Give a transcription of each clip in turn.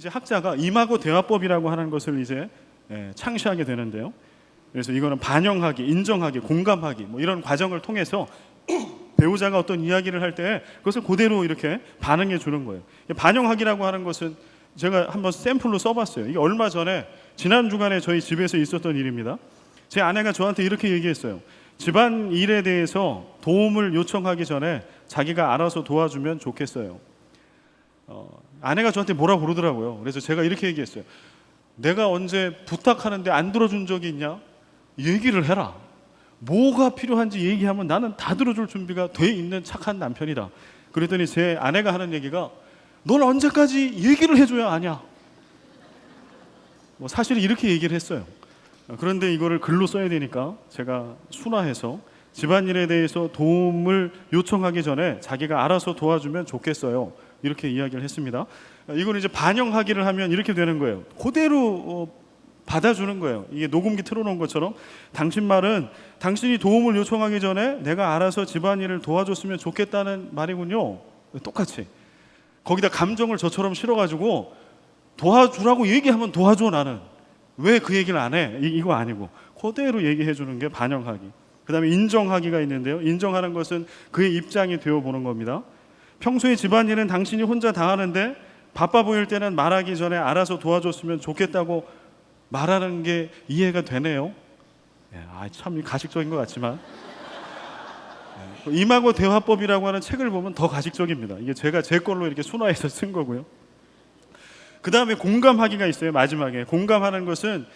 이제 학자가 임하고 대화법이라고 하는 것을 이제 예, 창시하게 되는데요. 그래서 이거는 반영하기, 인정하기, 공감하기 뭐 이런 과정을 통해서 배우자가 어떤 이야기를 할 때 그것을 그대로 이렇게 반응해 주는 거예요. 반영하기라고 하는 것은 제가 한번 샘플로 써봤어요. 이게 얼마 전에 지난 주간에 저희 집에서 있었던 일입니다. 제 아내가 저한테 이렇게 얘기했어요. 집안 일에 대해서 도움을 요청하기 전에 자기가 알아서 도와주면 좋겠어요. 어, 아내가 저한테 뭐라 그러더라고요. 그래서 제가 이렇게 얘기했어요. 내가 언제 부탁하는데 안 들어준 적이 있냐? 얘기를 해라. 뭐가 필요한지 얘기하면 나는 다 들어줄 준비가 돼 있는 착한 남편이다. 그랬더니 제 아내가 하는 얘기가 넌 언제까지 얘기를 해줘야 아냐? 뭐 사실 이렇게 얘기를 했어요. 어, 그런데 이거를 글로 써야 되니까 제가 순화해서 집안일에 대해서 도움을 요청하기 전에 자기가 알아서 도와주면 좋겠어요. 이렇게 이야기를 했습니다. 어, 이거는 이제 반영하기를 하면 이렇게 되는 거예요. 그대로 어, 받아주는 거예요. 이게 녹음기 틀어놓은 것처럼 당신 말은 당신이 도움을 요청하기 전에 내가 알아서 집안일을 도와줬으면 좋겠다는 말이군요. 똑같이 거기다 감정을 저처럼 실어가지고 도와주라고 얘기하면 도와줘 나는 왜 그 얘기를 안 해? 이, 이거 아니고 그대로 얘기해 주는 게 반영하기. 그다음에 인정하기가 있는데요. 인정하는 것은 그의 입장이 되어 보는 겁니다. 평소에 집안일은 당신이 혼자 다 하는데 바빠 보일 때는 말하기 전에 알아서 도와줬으면 좋겠다고 말하는 게 이해가 되네요. 예, 아, 참 가식적인 것 같지만 예, 임하고 대화법이라고 하는 책을 보면 더 가식적입니다. 이게 제가 제 걸로 이렇게 순화해서 쓴 거고요. 그 다음에 공감하기가 있어요. 마지막에 공감하는 것은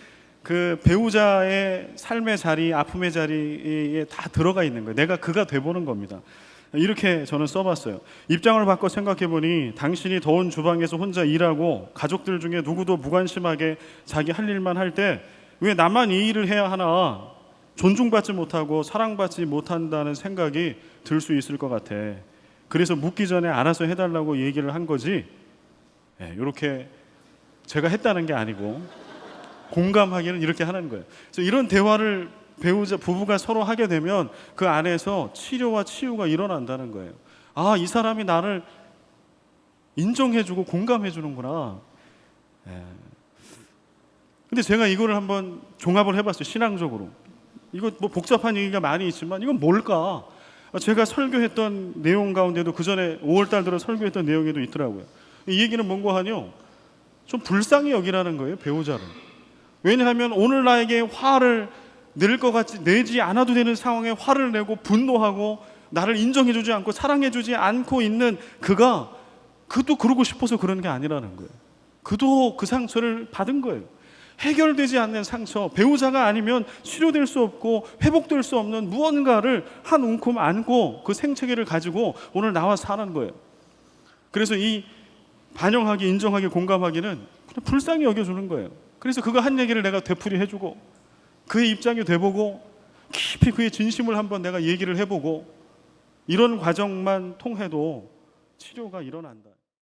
그 배우자의 삶의 자리, 아픔의 자리에 다 들어가 있는 거예요. 내가 그가 돼보는 겁니다. 이렇게 저는 써봤어요. 입장을 바꿔 생각해 보니 당신이 더운 주방에서 혼자 일하고 가족들 중에 누구도 무관심하게 자기 할 일만 할 때 왜 나만 이 일을 해야 하나 존중받지 못하고 사랑받지 못한다는 생각이 들 수 있을 것 같아. 그래서 묻기 전에 알아서 해달라고 얘기를 한 거지. 이렇게 제가 했다는 게 아니고 공감하기는 이렇게 하는 거예요. 그래서 이런 대화를 배우자 부부가 서로 하게 되면 그 안에서 치료와 치유가 일어난다는 거예요. 아, 이 사람이 나를 인정해주고 공감해주는구나. 예. 근데 제가 이거를 한번 종합을 해봤어요. 신앙적으로. 이거 뭐 복잡한 얘기가 많이 있지만 이건 뭘까? 제가 설교했던 내용 가운데도 그 전에 5월달 들어 설교했던 내용에도 있더라고요. 이 얘기는 뭔가 하뇨? 좀 불쌍히 여기라는 거예요, 배우자를. 왜냐하면 오늘 나에게 화를 낼 것 같지 내지 않아도 되는 상황에 화를 내고 분노하고 나를 인정해주지 않고 사랑해주지 않고 있는 그가 그도 그러고 싶어서 그러는 게 아니라는 거예요. 그도 그 상처를 받은 거예요. 해결되지 않는 상처, 배우자가 아니면 치료될 수 없고 회복될 수 없는 무언가를 한 움큼 안고 그 생체계를 가지고 오늘 나와 사는 거예요. 그래서 이 반영하기, 인정하기, 공감하기는 그냥 불쌍히 여겨주는 거예요. 그래서 그가 한 얘기를 내가 되풀이 해주고 그의 입장이 돼보고 깊이 그의 진심을 한번 내가 얘기를 해보고 이런 과정만 통해도 치료가 일어난다.